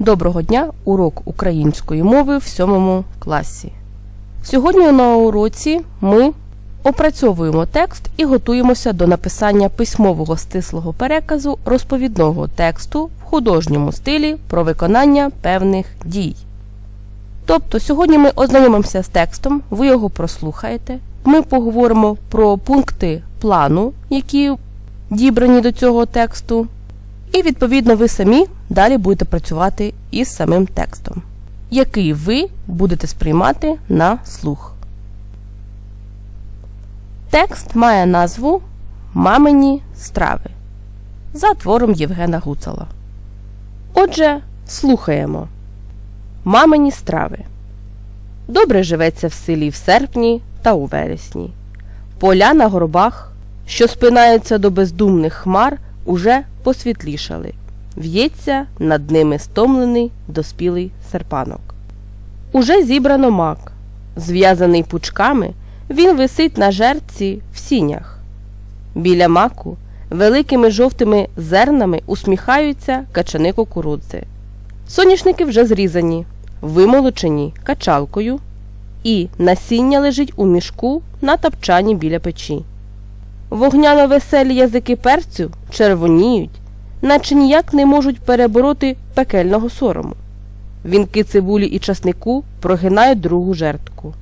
Доброго дня! Урок української мови в сьомому класі. Сьогодні на уроці ми опрацьовуємо текст і готуємося до написання письмового стислого переказу розповідного тексту в художньому стилі про виконання певних дій. Тобто сьогодні ми ознайомимося з текстом, ви його прослухаєте. Ми поговоримо про пункти плану, які дібрані до цього тексту. І, відповідно, ви самі далі будете працювати із самим текстом, який ви будете сприймати на слух. Текст має назву Мамині страви за твором Євгена Гуцала. Отже, слухаємо Мамині страви. Добре живеться в селі в серпні та у вересні. Поля на горбах, що спинаються до бездумних хмар, уже посвітлішали. В'ється над ними стомлений доспілий серпанок. Уже зібрано мак. Зв'язаний пучками, він висить на жерці в сінях. Біля маку великими жовтими зернами усміхаються качани кукурудзи. Соняшники вже зрізані, вимолочені качалкою, і насіння лежить у мішку на тапчані біля печі. Вогняно веселі язики перцю червоніють, наче ніяк не можуть перебороти пекельного сорому. Вінки цибулі і часнику прогинають другу жертку.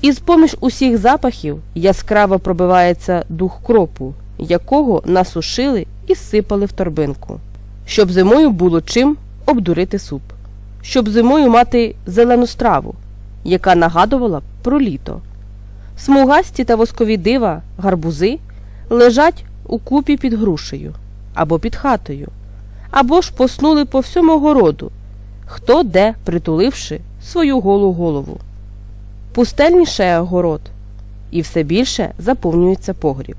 Із поміж усіх запахів яскраво пробивається дух кропу, якого насушили і сипали в торбинку, щоб зимою було чим обдурити суп, щоб зимою мати зелену страву, яка нагадувала про літо. Смугасті та воскові дива, гарбузи лежать у купі під грушею або під хатою, або ж поснули по всьому городу, хто де притуливши свою голу голову. Пустельніше город, і все більше заповнюється погріб.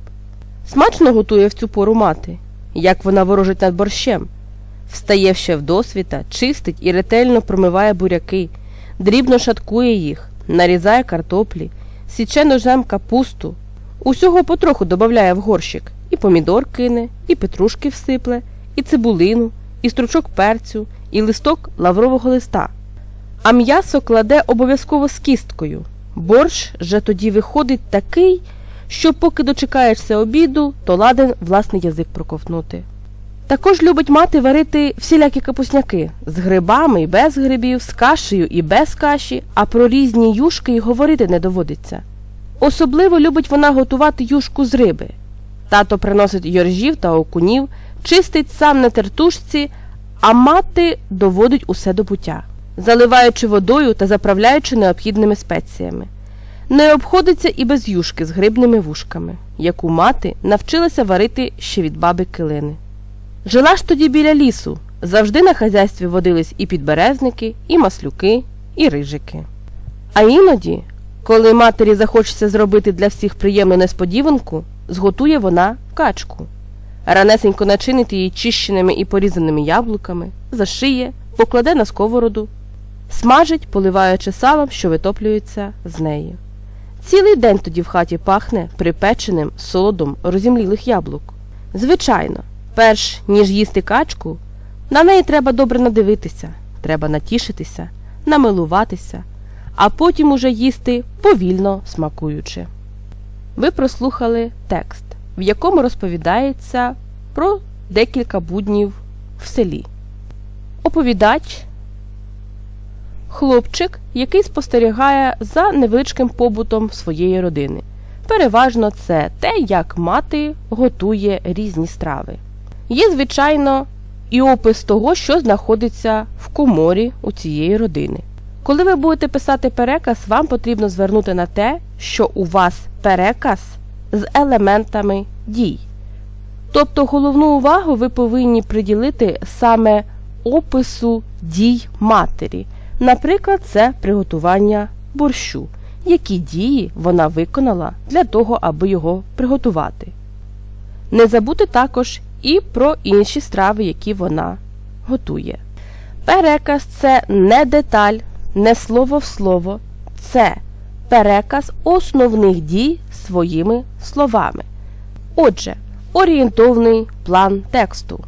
Смачно готує в цю пору мати, як вона ворожить над борщем, встає ще вдосвіта, чистить і ретельно промиває буряки, дрібно шаткує їх, нарізає картоплі, січе ножем капусту, усього потроху додає в горщик, і помідор кине, і петрушки всипле, і цибулину, і стручок перцю, і листок лаврового листа. А м'ясо кладе обов'язково з кісткою. Борщ же тоді виходить такий, що поки дочекаєшся обіду, то ладен власний язик проковтнути. Також любить мати варити всілякі капусняки з грибами і без грибів, з кашею і без каші, а про різні юшки й говорити не доводиться. Особливо любить вона готувати юшку з риби. Тато приносить йоржів та окунів, чистить сам на тертушці, а мати доводить усе до пуття, заливаючи водою та заправляючи необхідними спеціями. Не обходиться і без юшки з грибними вушками, яку мати навчилася варити ще від баби килини. Жила ж тоді біля лісу, завжди на хазяйстві водились і підберезники, і маслюки, і рижики. А іноді, коли матері захочеться зробити для всіх приємну несподіванку, зготує вона качку. Ранесенько начинить її чищеними і порізаними яблуками, зашиє, покладе на сковороду, смажить, поливаючи салом, що витоплюється з нею. Цілий день тоді в хаті пахне припеченим солодом розімлілих яблук. Звичайно, перш ніж їсти качку, на неї треба добре надивитися, треба натішитися, намилуватися, а потім уже їсти повільно смакуючи. Ви прослухали текст, в якому розповідається про декілька буднів в селі. Оповідач хлопчик, який спостерігає за невеличким побутом своєї родини. Переважно це те, як мати готує різні страви. Є, звичайно, і опис того, що знаходиться в коморі у цієї родини. Коли ви будете писати переказ, вам потрібно звернути на те, що у вас переказ з елементами дій. Тобто головну увагу ви повинні приділити саме опису дій матері. Наприклад, це приготування борщу, які дії вона виконала для того, аби його приготувати. Не забути також і про інші страви, які вона готує. Переказ це не деталь, не слово в слово, це переказ основних дій своїми словами. Отже, орієнтовний план тексту.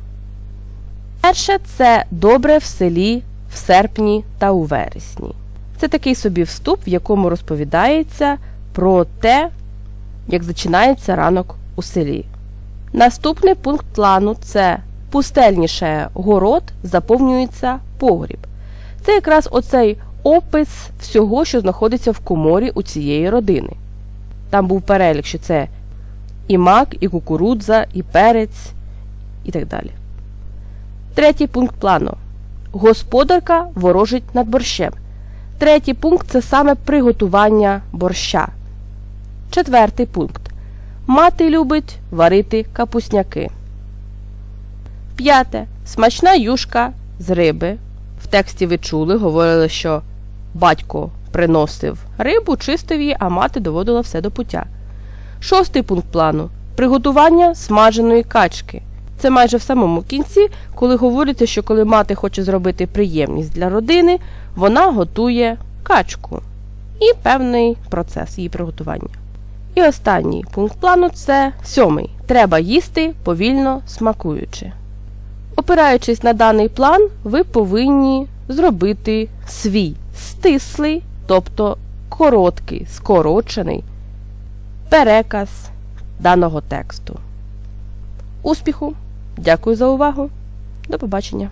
Перше це добре в селі в серпні та у вересні. Це такий собі вступ, в якому розповідається про те, як зачинається ранок у селі. Наступний пункт плану це пустельніше город, заповнюється погріб. Це якраз оцей опис всього, що знаходиться в коморі у цієї родини. Там був перелік, що це і мак, і кукурудза, і перець, і так далі. Третій пункт плану. Господарка ворожить над борщем. Третій пункт це саме приготування борща. Четвертий пункт. Мати любить варити капусняки. П'яте. Смачна юшка з риби. В тексті ви чули, говорили, що батько приносив рибу, чистив її, а мати доводила все до пуття. Шостий пункт плану приготування смаженої качки. Це майже в самому кінці, коли говориться, що коли мати хоче зробити приємність для родини, вона готує качку і певний процес її приготування. І останній пункт плану це сьомий. Треба їсти повільно смакуючи. Опираючись на даний план, ви повинні зробити свій стислий, тобто короткий, скорочений переказ даного тексту. Успіху! Дякую за увагу! До побачення!